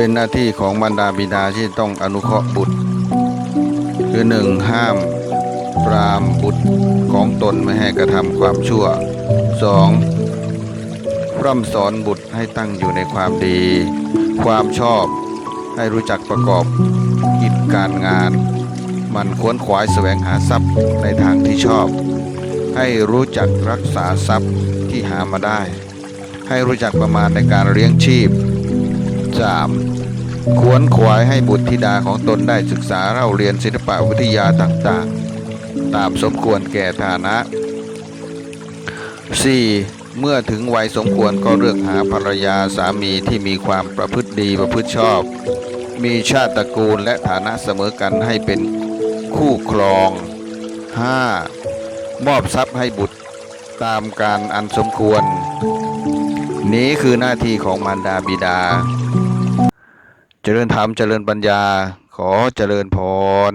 เป็นหน้าที่ของมารดาบิดาที่ต้องอนุเคราะห์บุตร คือหนึ่งห้ามปรามบุตรของตนไม่ให้กระทำความชั่วสองพร่ำสอนบุตรให้ตั้งอยู่ในความดี ความชอบให้รู้จักประกอบกิจการงาน มันขวนขวายแสวงหาทรัพย์ในทางที่ชอบ ให้รู้จักรักษาทรัพย์ที่หามาได้ ให้รู้จักประมาณในการเลี้ยงชีพ 3. ขวนขวายให้บุตรธิดาของตนได้ศึกษาเล่าเรียนศิลปวิทยาต่างๆ ตามสมควรแก่ฐานะ 4. เมื่อถึงวัยสมควรก็เลือกหาภรรยาสามีที่มีความประพฤติดีประพฤติชอบ มีชาติตระกูลและฐานะเสมอกันให้เป็นคู่ครอง 5. มอบทรัพย์ให้บุตรตามการอันสมควร นี้คือหน้าที่ของมารดาบิดา เจริญธรรมเจริญปัญญา ขอเจริญพร